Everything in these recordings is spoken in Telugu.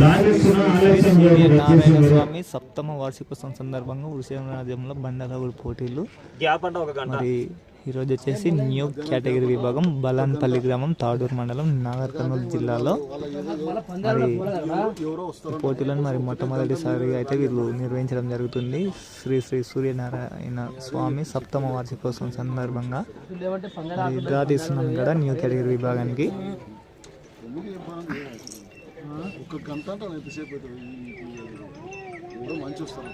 నారాయణ. స్వామి సప్తమ వార్షికోత్సవం సందర్భంగా వృషభ రాజ్యంలో బండరాగుడు పోటీలు. గ్యాప్ అంటే ఒక గంట. మరి ఈరోజు వచ్చేసి న్యూ కేటగిరీ విభాగం బలాన్పల్లి గ్రామం తాడూరు మండలం నాగర్ కర్నూలు జిల్లాలో. మరి పోటీలను మరి మొట్టమొదటిసారిగా అయితే వీళ్ళు నిర్వహించడం జరుగుతుంది. శ్రీ శ్రీ సూర్యనారాయణ స్వామి సప్తమ వార్షికోత్సవం సందర్భంగా. డ్రా తీస్తున్నాం కదా న్యూ కేటగిరీ విభాగానికి. ఒక గంట అంటే ఎంతసేపు అవుతుంది ఎవరో మంచి వస్తారు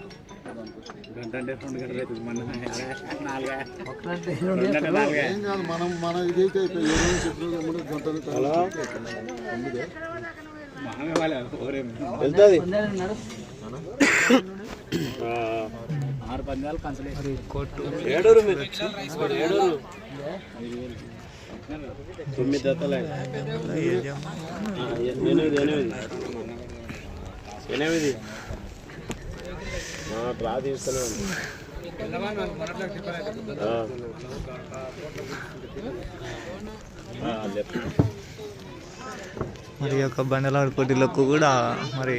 గంట అంటే రెండు గంటలు అవుతుంది మన నాలుగా. ఏం కాదు మనం మన ఇదైతే ఎవరైనా చెప్పిన మూడు గంటలు తొమ్మిదే ఆరు పందాలు కన్సలేషన్ కోర్టు ఏడూరు మీరు? ఏడూరు? తొమ్మిది జతలే ఎనిమిది ఎనిమిది. ఎనిమిది. డ్రా తీస్తూనే ఉంది. మరి యొక్క బండలాడు పోటీలకు కూడా మరి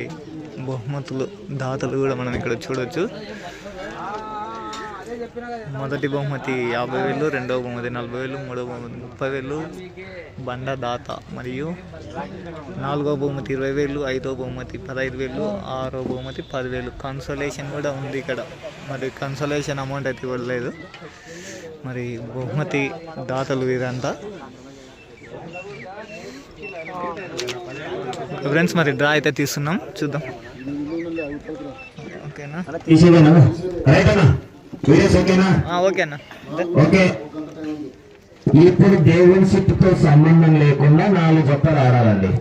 బహుమతులు దాతలు కూడా మనం ఇక్కడ చూడొచ్చు. మొదటి బహుమతి యాభై వేలు రెండవ బహుమతి నలభై వేలు మూడవ బహుమతి ముప్పై వేలు బండ దాత మరియు నాలుగో బహుమతి ఇరవై వేలు ఐదో బహుమతి పదహైదు వేలు ఆరో బహుమతి పదివేలు. కన్సోలేషన్ కూడా ఉంది ఇక్కడ. మరి కన్సోలేషన్ అమౌంట్ అయితే ఇవ్వలేదు. మరి బహుమతి దాతలు వీరంతా. ఫ్రెండ్స్ మరి డ్రా అయితే తీస్తున్నాం. చూద్దాం. ఓకేనా? ఓకేనా ఓకే ఓకే ఇప్పుడు దేవుని సిట్టుతో సంబంధం లేకుండా నాలుగు జతలు ఆడాలండి.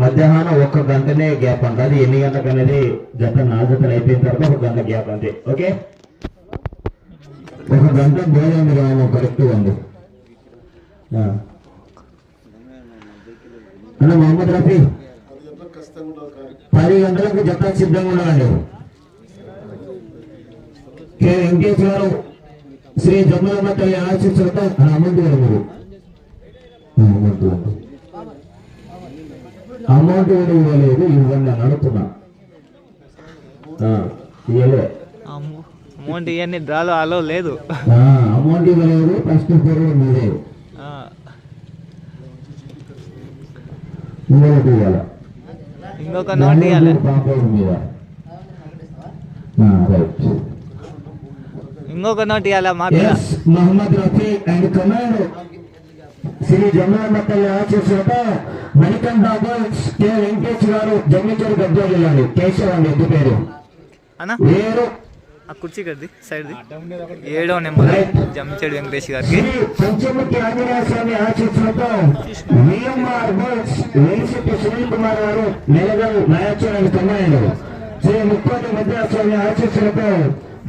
మధ్యాహ్నం ఒక్క గంటనే గ్యాప్ అంట. అది ఎన్ని గంటలకు అనేది జత నాలుగు జతలు అయిపోయిన తర్వాత ఒక గంట గ్యాప్ అంతే. ఓకే ఒక గంట భోజనం కావాలి కరెక్ట్ ఉంది. అన్న మొహమ్మద్ రఫీ పది గంటలకు జత సిద్ధంగా ఉండాలండి. కె వెంకటేష్ గారు శ్రీ జమ్మలమ్మ తల్లి ఆశీస్సులతో అమౌంట్ గారు అమౌంట్ అమౌంట్ కూడా ఇవ్వలేదు ఇవ్వండి అని అడుగుతున్నా ఇవ్వలే. అమౌంట్ ఇవన్నీ డ్రాలో అలో లేదు. అమౌంట్ ఇవ్వలేదు ఫస్ట్ పేరు మీదే. ఇంకొక నోట్ ఇవ్వాలి? రైట్. ఇంకొక నోట్ ఇవ్వాలి. S Mohammed Rafi and command Shri తల్లి ఆశీస్సులతో మణికంఠ బాయ్స్ కె. వెంకటేష్ గారు జమ్మిచూరు గద్దా జిల్లాని కేశవ్ అండి ఎద్దు పేరు? వేరు ఆ కుర్చీ కది సైడ్ది. ఏడో నెంబర్. జమ్మిచెడు వెంకటేష్ గారికి. శ్రీ పంచముఖి ఆంజనేయ స్వామి ఆశీస్సులతో V M R boys velocity Sunil Kumar garu నెలగల్ Shri ముక్కోటి ఆశీస్సులతో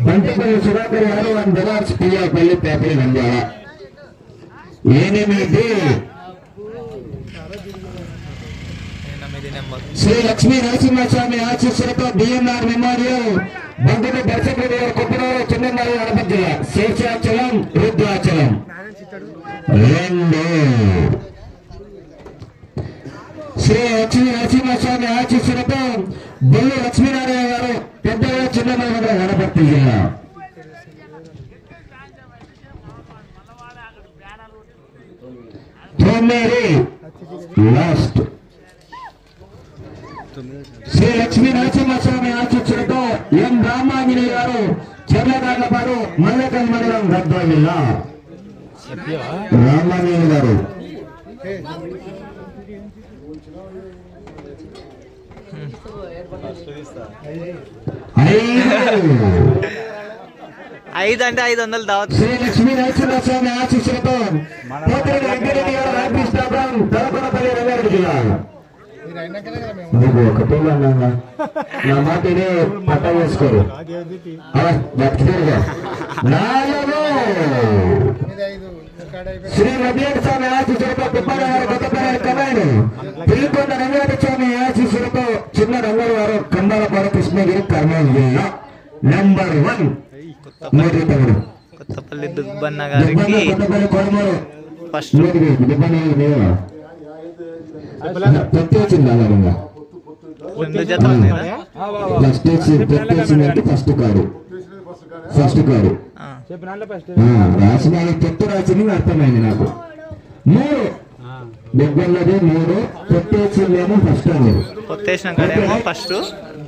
బంటిపల్లి సుధాకర్ గారు అండ్ బెలార్స్ పియ్యాపల్లి పేపరి నంద్యాల ఎనిమిది ఎనిమిది. నెంబర్ శ్రీ లక్ష్మీ నరసింహస్వామి ఆశీస్సులతో బిఎన్ఆర్ మెమోరియల్ బంధుని దర్శకుడు గారు కుప్పనూరు చిన్నమారి హనుమత్ జిల్లా. శేషాచలం రుద్రాచలం. రెండు. శ్రీ లక్ష్మీ నరసింహస్వామి ఆశీస్సులతో బొల్లు లక్ష్మీనారాయణ గారు పెద్దగా చిన్నమారి వనపర్తి జిల్లా తొమ్మిది లాస్ట్ శ్రీ లక్ష్మీ నరసింహస్వామి ఆశీస్సులతో ఎం రామాంజనేయ గారు చెర్లగాడ్లపాడు మల్లకల్ మండలం గద్వా జిల్లా. రామాంజనేయ గారు. ఐదు అంటే ఐదు వందలు దావచ్చు శ్రీ లక్ష్మీ నరసింహస్వామి ఆశీస్సులతో పోతిరెడ్డి వెంకటరెడ్డి గారు రామకృష్ణాపురం తలపనపల్లి రంగారెడ్డి జిల్లా. నువ్వు ఒకటే అన్నా నా మాట పట్ట వేసుకోరు అలా బతికేరుగా. నాలుగు శ్రీ నదియేటి స్వామి ఆశీస్సులతో కుప్పనగారు కొత్తపల్లి కమాండ్ పిల్లికొండ రంగారెడ్డి స్వామి ఆశీస్సులతో చిన్న రంగుల వారు కంబాలపాడు కృష్ణగిరి కర్నూలు జిల్లా నంబర్ వన్ మూడు తమ్ముడు కొత్తపల్లి దుబ్బన్న గారికి ఫస్ట్ రెండు జతలు ఫస్ట్ కారు. First car. రాసిన రాసింది అర్థమైంది నాకు. మూడు. మూడు. పెట్టేసిందేమో ఫస్ట్ అనేది కాడేమో ఫస్ట్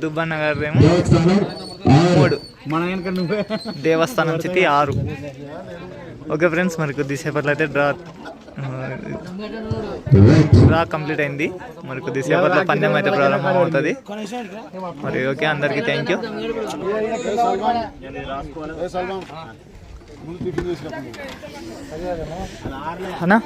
దుబ్బన్న గారేమో దేవస్థానం మూడు. మన వెనక నువ్వే. దేవస్థానం చితి ఆరు. ఓకే ఫ్రెండ్స్ మరి కొద్దిసేపట్లో అయితే డ్రా డ్రా కంప్లీట్ అయింది. మరి కొద్దిసేపట్లో పందెం అయితే ప్రారంభం అవుతుంది. మరి ఓకే అందరికీ థ్యాంక్ యూ అన్నా?